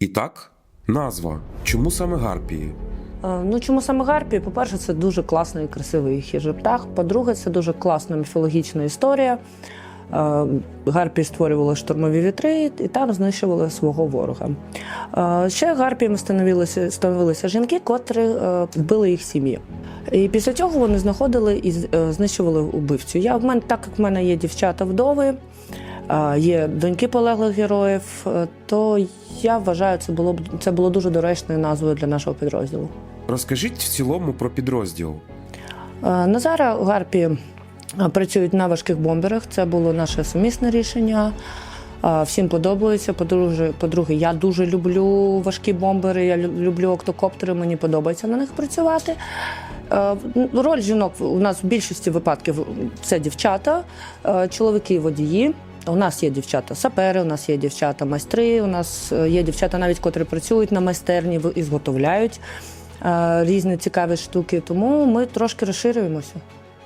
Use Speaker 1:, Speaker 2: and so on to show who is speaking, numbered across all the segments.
Speaker 1: І так, назва. Чому саме гарпії?
Speaker 2: Е, Ну, чому саме гарпії? По-перше, це дуже класний і красивий хижий птах. По-друге, це дуже класна міфологічна історія. Е, Гарпії створювали штурмові вітри і там знищували свого ворога. Е, Ще гарпіями становилися, становилися жінки, котрі вбили їх сім'ї. І після цього вони знаходили і знищували убивцю. Я в мене, так як в мене є дівчата вдови, є доньки полеглих героїв, то я вважаю, це було б це було дуже доречною назвою для нашого підрозділу.
Speaker 1: Розкажіть в цілому про підрозділ.
Speaker 2: Е, На гарпі е, працюють на важких бомберах. Це було наше сумісне рішення. Е, Всім подобається. По-друге, по-друге, я дуже люблю важкі бомбери. Я люблю октокоптери. Мені подобається на них працювати. Роль жінок у нас в більшості випадків це дівчата, чоловіки водії. У нас є дівчата сапери, у нас є дівчата майстри, у нас е, є дівчата, навіть котрі працюють на майстерні і зготовляють е, різні цікаві штуки. Тому ми трошки розширюємося.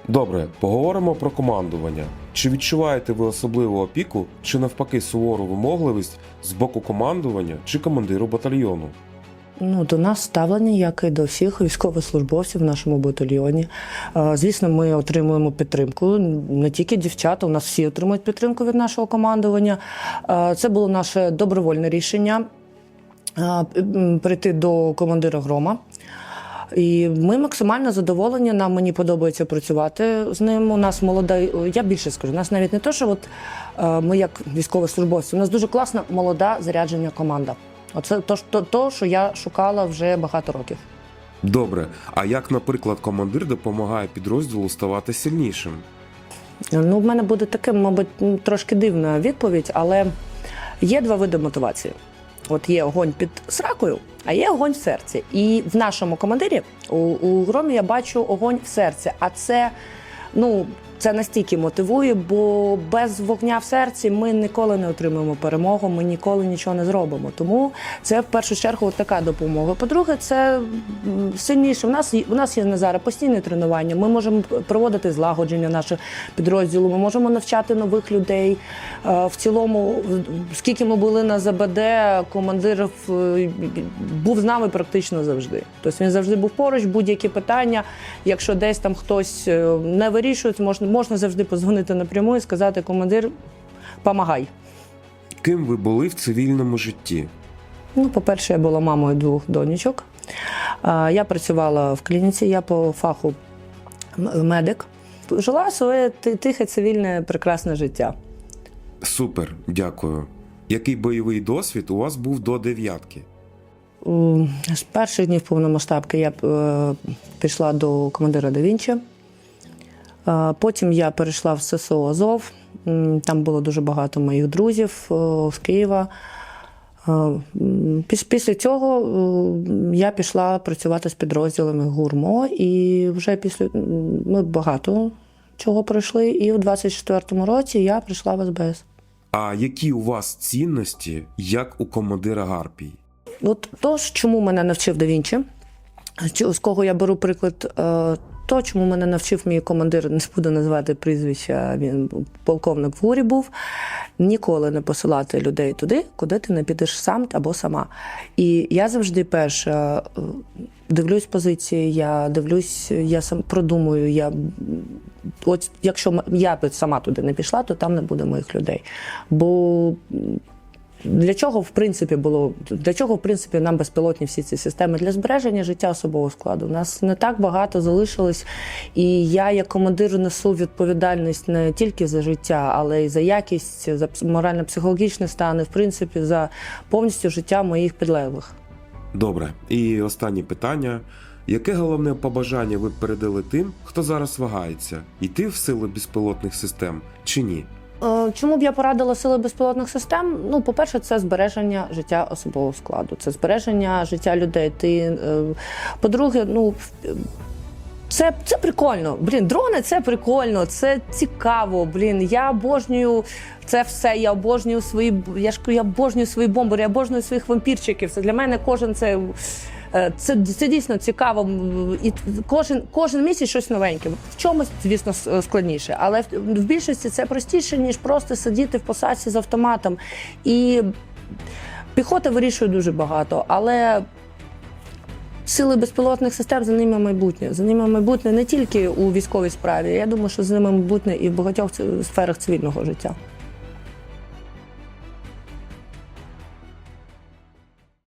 Speaker 1: Добре, поговоримо про командування. Чи відчуваєте ви особливу опіку, чи навпаки сувору вимогливість з боку командування чи командиру батальйону?
Speaker 2: Ну, до нас ставлення, як і до всіх військовослужбовців в нашому батальйоні. Е, Звісно, ми отримуємо підтримку. Не тільки дівчата, у нас всі отримують підтримку від нашого командування. Е, Це було наше добровольне рішення е, прийти до командира грома. І ми максимально задоволені. Нам мені подобається працювати з ним. У нас молода. Я більше скажу. У нас навіть не то, що от ми як військовослужбовці. У нас дуже класна молода зарядження команда. Оце то, то, то, що я шукала вже багато років.
Speaker 1: Добре, а як, наприклад, командир допомагає підрозділу ставати сильнішим?
Speaker 2: Ну, в мене буде таке, мабуть, трошки дивна відповідь, але є два види мотивації. От є огонь під сракою, а є огонь в серці. І в нашому командирі у, у громі я бачу огонь в серці. А це ну. Це настільки мотивує, бо без вогня в серці ми ніколи не отримаємо перемогу, ми ніколи нічого не зробимо. Тому це в першу чергу така допомога. По-друге, це сильніше. У нас у нас є на зараз постійне тренування. Ми можемо проводити злагодження наших підрозділу. Ми можемо навчати нових людей. Е, В цілому, скільки ми були на ЗБД, командир е, був з нами практично завжди. Тобто він завжди був поруч, будь-які питання. Якщо десь там хтось е, не вирішується, можна, можна завжди позвонити напряму і сказати: командир, помагай.
Speaker 1: Ким ви були в цивільному житті?
Speaker 2: Ну, по-перше, я була мамою двох донечок. Я працювала в клініці, я по фаху медик. Жила своє тихе, цивільне, прекрасне життя.
Speaker 1: Супер, дякую. Який бойовий досвід у вас був до дев'ятки?
Speaker 2: З перших днів повномасштабки я е, пішла до командира Да Вінчі. Е, Потім я перейшла в ССО Азов. Там було дуже багато моїх друзів е, з Києва. Е, Після цього е, я пішла працювати з підрозділами ГУРМО, і вже після ми багато чого пройшли. І в 24-му році я прийшла в СБС.
Speaker 1: А які у вас цінності, як у командира Гарпій?
Speaker 2: От то, чому мене навчив Да Вінчі, з кого я беру приклад, е, то, чому мене навчив мій командир, не буду називати прізвища, він полковник в ГУРі був, ніколи не посилати людей туди, куди ти не підеш сам або сама. І я завжди перша е, дивлюсь позиції, я дивлюсь, я сам продумую. Я, от якщо я б сама туди не пішла, то там не буде моїх людей. Бо для чого, в принципі, було для чого, в принципі, нам безпілотні всі ці системи для збереження життя особового складу? У нас не так багато залишилось, і я, як командир, несу відповідальність не тільки за життя, але й за якість, за морально-психологічний стан, і в принципі за повністю життя моїх підлеглих.
Speaker 1: Добре, і останнє питання. Яке головне побажання ви передали тим, хто зараз вагається, йти в сили безпілотних систем чи ні?
Speaker 2: Е, Чому б я порадила сили безпілотних систем? Ну, по-перше, це збереження життя особового складу, це збереження життя людей. Ти, е, по-друге, ну. Це, це прикольно. Блін, дрони це прикольно, це цікаво. Блін, я обожнюю це все. Я обожнюю свої. Я ж я обожнюю свої бомбери, я обожнюю своїх вампірчиків. Це для мене кожен це. Е, Це, це дійсно цікаво. І кожен, кожен місяць щось новеньке. В чомусь, звісно, складніше, але в, більшості це простіше, ніж просто сидіти в посадці з автоматом. І Піхота вирішує дуже багато, але сили безпілотних систем за ними майбутнє. За ними майбутнє не тільки у військовій справі. Я думаю, що за ними майбутнє і в багатьох сферах цивільного життя.